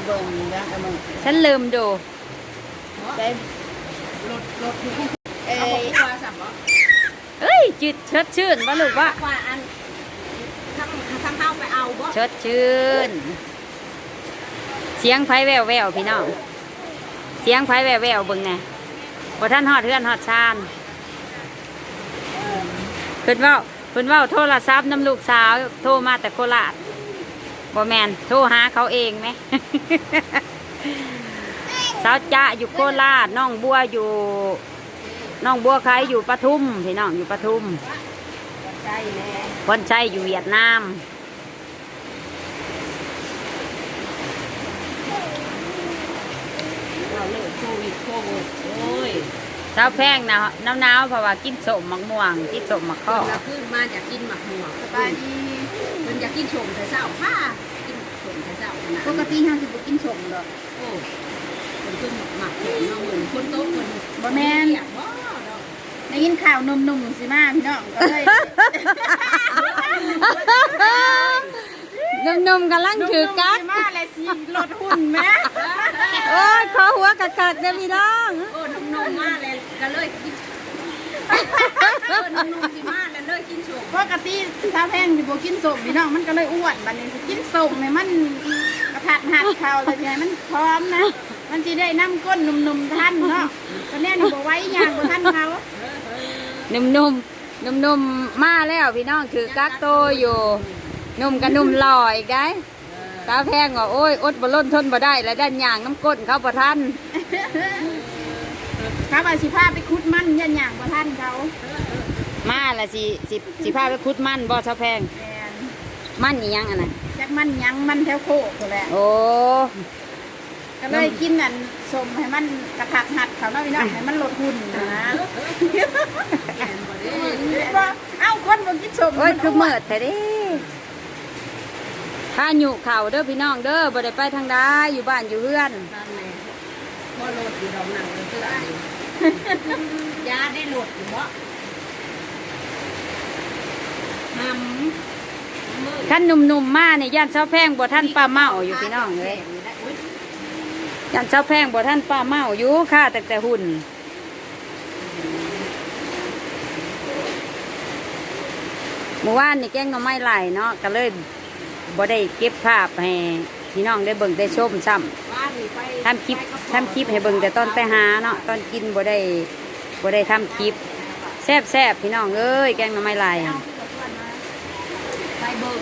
บเบิ่งยังเอามึงฉันลืมดูได้รถรถเอ้ยว่าสับบ่เอ้ยจืดชดชื่นวะลูกวะว่าอันทำทำเข้าไปเอาบ่ชดชื่น เสียงไผแววแววพี่น้องเสียงไผแววแววเบิ่งแน่บ่ท่านฮอดเฮือนฮอดชานเพิ่นว้าเพิ่นว้าโทรศัพท์น้ำลูกสาว โทรมาแต่โคราช บ่แมนโทรหาเขาเองไหม สาวจ้าอยู่โคราชน้องบัวอยู่น้องบัวใครอยู่ปทุมพี่น้องอยู่ปทุมใช่แน่คนใช้อยู่เวียดนามเราเลิกโควิดโควิดโอ้ยเช้าแพงนะหนาวๆเพราะว่ากินสมมักม่วง กินสมมักข้อเราขึ้นมาจากกินหมักหัวสบายดีมัน อยากกินชมแต่เช้าผ้ากินชมแต่เช้าขนาดปกติห้าสิบกินชมดอกโอ้คนขึ้นหมักหมักหัวเนาะเหมือนคนโต๊ะคนบ่แม่นอยากบ่ดอกได้ยินข่าวหนุ่มๆสิมาพี่น้องก็เลยนมๆกำลังถือกักหนุ่มๆสิมาเลยสิลดหุ่นแม่โอ้ยขอหัวกักๆเด้อพี่น้องโอ้นมๆมาเลยก็เลยกิน เออนมสิมาเลยเลยกินชมปกติสาแพงสิบ่กินสมพี่น้องมันก็เลยอ้วนบัดนี้สิกินสมเนี่ยมันกระทัดหัดเข่าเลยสิให้มันพร้อมนะมันสิได้น้ำก้นหนุ่มๆทันเนาะตอนนี้นี่บ่ไหว้ยางบ่ทันเขานุ่มๆนุ่มๆมาแล้วพี่น้องถือกักโตอยู่นุ่มกับนุ่มหล่ออีกได้สาวแพงว่าโอ้ยอดบ่ล้นทนบ่ได้แล้วด้านยางน้ำก้นเขาบ่ทัน ครับว่าสิพาไปคุดมันยันอย่างบ่ทันเขามาละสิสิสิพาไปคุดมันบ่สาวแพง แม่นมันอีหยังอันน่ะจักมันหยังมันแถวโคกนั่นแหละโอ้ ก็เลยกินอันสมให้มันกระทัดหัดเขาเนาะพี่น้องให้มันลดหุ่นนะแก่นบ่ได้ว่าเอ้าคนบ่กินสมโอ้ย คือเมิดแต่เด้ถ้าอยู่เข่าเด้อพี่น้องเด้อบ่ได้ไปทางใดอยู่บ้านอยู่เฮือน นั่นแหละพอโหลดอยู่ดอกหนังเลยเตื้อยาได้โหลดอยู่บ่หำมือท่านหนุ่มๆมาเนี่ยย่านเช้าแพงบ่ท่านป้าเมาอยู่พี่น้องเลยย่านเช้าแพงบ่ท่านป้าเมาอยู่ค่าแต่แต่หุ่นเมื่อวานนี่แกงหน่อไม้ไหลเนาะก็เลยบ่ได้เก็บภาพให้พี่น้องได้เบิ่งได้ชมซ้ำ ทำคลิปทำคลิปให้เบิ่งแต่ตอนไปหาเนาะตอนกินบ่ได้บ่ได้ทำคลิปแซ่บแซบๆพี่น้องเอ้ยแกงหน่อไม้ไหลไปเบิ่ง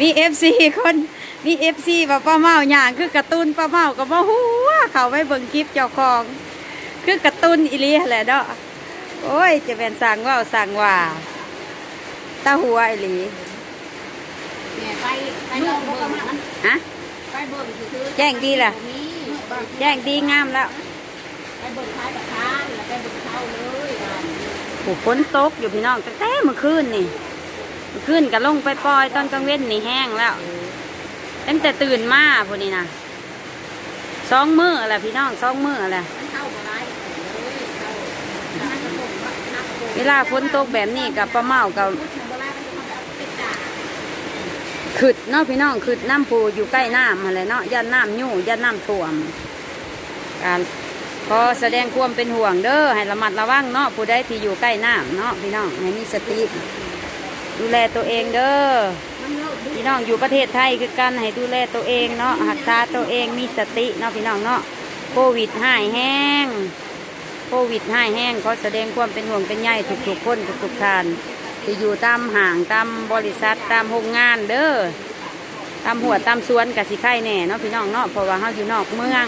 มีเอฟซีคนมีเอฟซีว่าป้าเมาอย่างคือการ์ตูนป้าเมาก็บ่ฮู้ว่าเขาไปเบิ่งคลิปเจ้าของ คือการ์ตูนอีหลีแหละเนาะโอ้ยจะเป็นสั่งว่าสั่งว่าตาหัวอีหลีเนี่ยไปไปลองเบิ่งมันฮะ ไปเบิ่งคือแจ้งดีล่ะ มีแจ้งดีงามแล้วไปเบิ่งท้ายประธานแล้วไปเบิ่งเข้าเลยว่าโอ้ฝนตกอยู่พี่น้องตั้งแต่เมื่อคืนนี่เมื่อคืนก็ลงไปปล่อยตอนกลางเว้นนี่แห้งแล้วตั้งแต่ตื่นมาพวกนี้นะสองมื้อแหละพี่น้องสองมื้อแหละมันเข้าบ่ได้เลยเข้าน้ากระโปรงน้ากระโปรง เวลาฝนตกแบบนี้กับป้าเมากับ พุทธบ่ได้มันจะมาเอาติดจ่า ขึ้นเนาะพี่น้องขึ้นน้ำปูอยู่ใกล้น้ำอะไรเนาะยันน้ำยู่ยันน้ำท่วมการขอแสดงความเป็นห่วงเด้อให้ระมัดระวังเนาะผู้ใดที่อยู่ใกล้น้ำเนาะพี่น้องให้มีสติ ดูแลตัวเองเด้อพี่น้องอยู่ประเทศไทยคือกันให้ดูแลตัวเองเนาะหักษาตัวเองมีสติเนาะพี่น้องเนาะโควิดหายแห้งโควิดหายแห้งขอแสดงความเป็นห่วงเป็นใยทุกๆคนทุกๆท่าน ที่อยู่ตามห้างตามบริษัทตามโรงงานเด้อตามหัวตามสวนกะสิไข่แน่เนาะพี่น้องเนาะเพราะว่าเขาอยู่นอกเมือง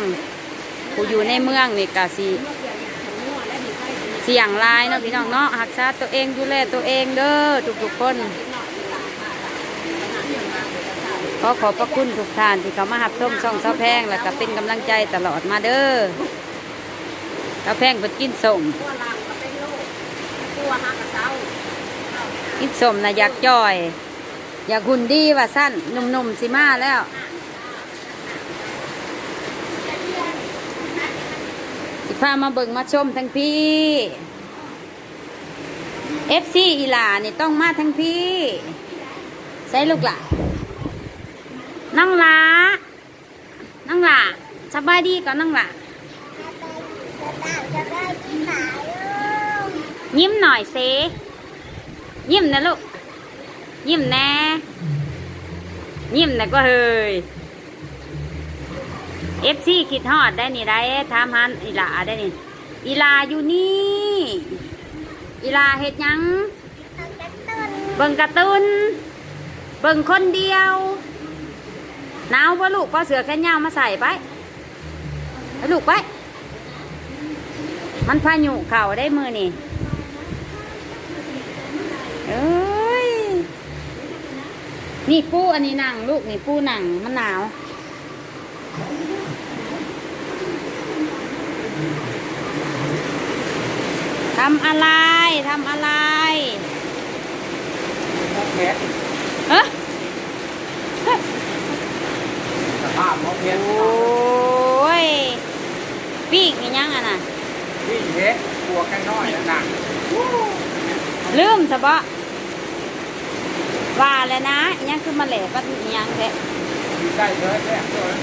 ผู้อยู่ในเมืองนี่กะสิเสี่ยงลายเนาะพี่น้องเนาะหักษาตัวเองดูแลตัวเองเด้อทุกๆคนขอขอบพระคุณทุกท่านที่เขามาหับส้มช่องเสาแพงแล้วก็เป็นกำลังใจตลอดมาเด้อเสาแพงเพิ่นกินสมตัวหลังก็เป็นโรคตัวหักกระเจ้า กินสมนะอยากจ่อย อยากหุ่นดีว่าสั้นหนุ่มๆสิมาแล้วสิพามาเบิ่งมาชมทั้งพี่เอฟซีอีหลานี่ต้องมาทั้งพี่ใส่ลูกหล่ะน้องหลาองหล่ะสบายดีก่อนน้องหล่ะยิ้มหน่อยเซ ยิ้มนะลูก ยิ้มน่ยิ้มนะก็เฮยเอฟซีคิดฮอดได้นี่ได้ถามหันอีลาได้นี่อีลาอยู่นี่อีลาเฮ็ดยังเบิ่งกร์ตูนเบิ่งคนเดียวหนาวปะลูกปะเสือแขนยาวมาใส่ไปไปลูกไป มันพายุเข่าได้มือนี่ เอ้ย นี่ปูอันนี้หนังลูกนี่ปูหนังมันหนาวทำอะไรทำอะไรเพชรเอ๊ะสภาพมะเพชรโอ้ยปีกนี่ยังอะน่ะวิ่งเพชรตัวแค่น้อยแล้วหนักลืมซะบ่ ว่าแล้วนะอิหยังคือมาแหล่ปัดอิหยังแท้มีใต้เยอะแยะด้วย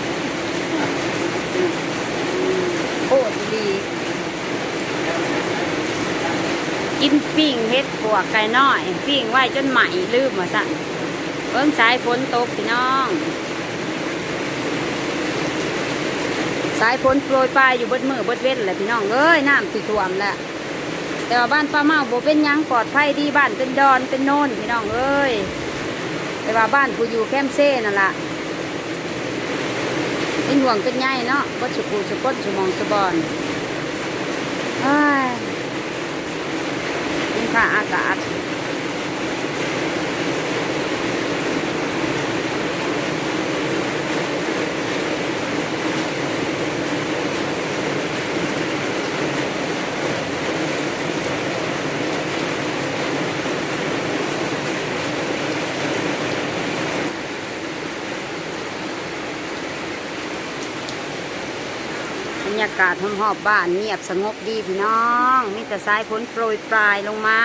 โคตรดีกินปิ้งเฮ็ดปวกไก่น้อย ปิ้งไว้จนใหม่ลืมมาสั่นเบิ่งสายฝนตกพี่น้อง สายฝนโปรยปลายอยู่เบิดมือเบิดเว้นแหละพี่น้องเอ้ยน้ำสิท่วมแล้วแต่ว่าบ้านป้าเมาโบเป็นหยังปลอดภัยดีบ้านเป็นดอนเป็นโน่นพี่น้องเอ้ย แต่ว่าบ้านผู้อยู่แคมเซ่นั่นละเป็นห่วงเป็นใยเนาะก็สุกูสุกนสุมองสุบอนเฮ้ยคุณค่าอากาศ ยากาศห้อมหอบบ้านเงียบสงบดีพี่น้อง มีแต่สายฝนโปรยปลายลงมา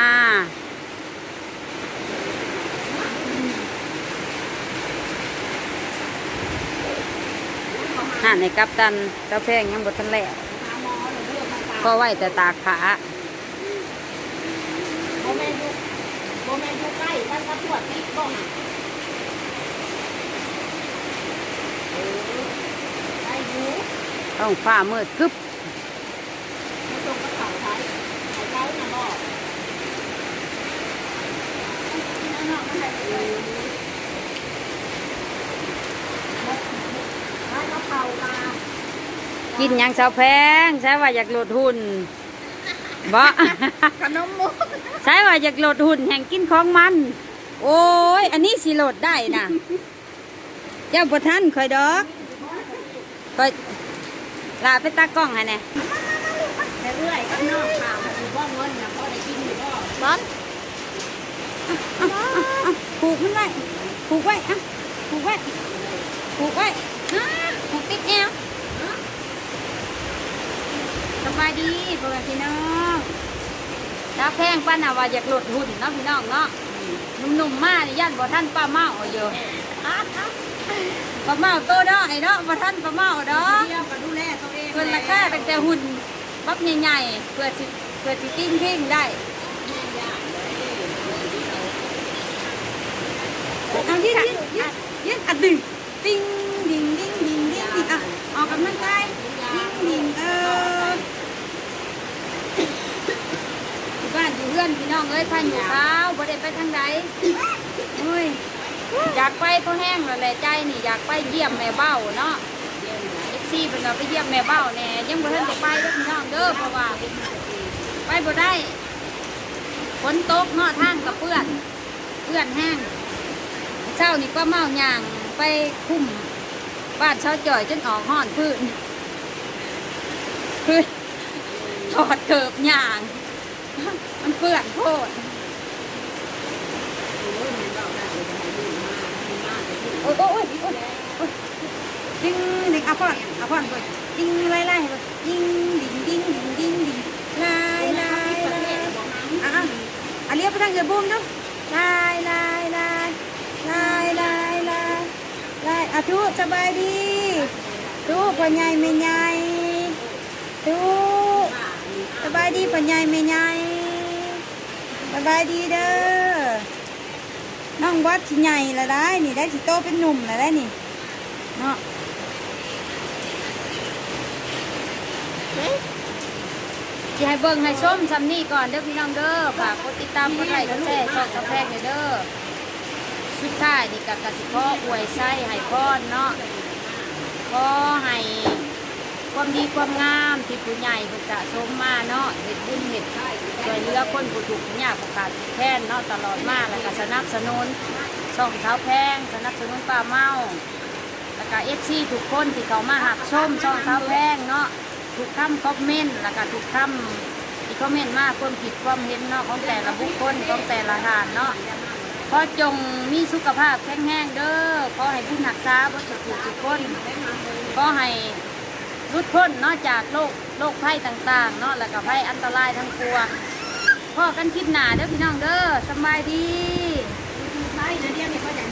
น่าในกัปตันเจ้าแพงยังบดทันแล้วก็ไหวแต่ตาขาโมเมนต์โมเมนต์ใกล้บ้านกระปวดนี่บ้องอะเออได้อยู่ ต้องฟ้ามืดคึบไม่ตรงกระเป๋าไทยไอ้เจ้าน่ะบอกนั่นน่ะมันได้เลยได้กระเป๋ามากินหยังเจ้าแพงใช่ว่าอยากลดหุ่นบ่ขนมมุกใช่ว่าอยากโหลดหุ่นแห่งกินของมัน โอ้ย อันนี้สิโหลดได้นะเจ้าประท่านคอยดอกคอย ลาไปตากล้องให้แน่แต่เรื่อยก็นอกข่าวคือว่าเงินนะพ่อได้กินอยู่ก็บอลผูกมันไว้ผูกไว้อะผูกไว้ผูกไว้อ่าผูกติดแอวสบายดีพ่อแม่พี่น้องตาแพงป้าน่ะว่าอยากโหลดหุ่นเนาะพี่น้องเนาะหนุ่มๆมานี่ย่านบ่ท่านป้าเมาเอาอยู่ ปลาเมาโตดอกไอ้เนาะบ่ท่านปลาเมาดอกเที่ยวก็ดูแลตัวเองเพิ่นราคาตั้งแต่หุ่นบักใหญ่ๆเพื่อสิเพื่อสิกิ้งเพ่งได้เอายืนยืนยืนยืนอะดึงติ้งดิ่งดิ่งดิ่งดิ่งดิ่งอะออกกำลังกายดิ่งดิ่งเออบ้านอยู่เพื่อนพี่น้องเอ้ยพันอยู่ขาบ่ได้ไปทางใดเฮ้ย อยากไปก็แห้งแล้วแหละใจนี่อยากไปเยี่ยมแม่เบ้าเนาะเอฟซีเป็นเราไปเยี่ยมแม่เบ้าแน่ยังบ่ทันได้ไปเด้อพี่น้องเด้อเพราะว่าไปบ่ได้ฝนตกเนาะทางกับเปื้อนเปื้อนแห้งเช้านี่ก็เมาย่างไปคุ้มบ้านเช้าจ่อยจนออกห้อนพื้นพื้นถอดเกิบย่าง มันเปื้อนโพด โอ้ยโอ้ยโอ้ยโอ้ยดิงดิงเอาพ่อนเอาพ่อนไปดิ้งไล่ไล่ไปดิ้งดิ้งดิ้งดิ้งดิงดิงไล่ไล่ไล่อะอะอะเรียกไปทางเรือบุ้มดูไล่ไล่ไล่ไล่ไล่ไล่ไล่อะทุสบายดีตู้พ่อใหญ่แม่ใหญ่ตู้สบายดีพ่อใหญ่แม่ใหญ่สบายดีเด้อ องวัดที่ใหญ่ละได้ นี่ได้ที่โตเป็นหนุ่มละได้นี่เนาะเฮ้ยสิให้เบิ่งให้ชมซัมนี่ก่อนเด้อพี่น้องเด้อฝากกดติดตามกดไลค์กดแชร์ช่องกระแพงเด้อสุดท้ายนี่ก็กสิพ่ออวยไส้ให้พรเนาะ ความดีความงามที่ผู้ใหญ่เพิ่นสะสมมาเนาะเฮ็ดบุญเฮ็ดช่วยเหลือคนผู้ทุกข์ยากผู้ขาดแค้นเนาะตลอดมาแล้วก็สนับสนุนช่องเท้าแพงสนับสนุนป้าเมาแล้วก็เอฟซีทุกคนที่เขามาหักชมช่องเท้าแพงเนาะทุกคำคอมเมนต์แล้วก็ทุกคำที่คอมเมนต์มากความผิดความเห็นเนาะของแต่ละบุคคลของแต่ละทานเนาะขอจงมีสุขภาพแข็งแรงเด้อขอให้ผู้หนักษาบ่สุขทุกคนขอให้ รุดพ้นเนาะจากโรคโรคภัยต่างๆเนาะแล้วก็ภัยอันตรายทั้งปวงพ่อกันคิดหนาเด้อพี่น้องเด้อสบายดีใช่นะเดี๋ยวนี้ก็ใหญ่มาก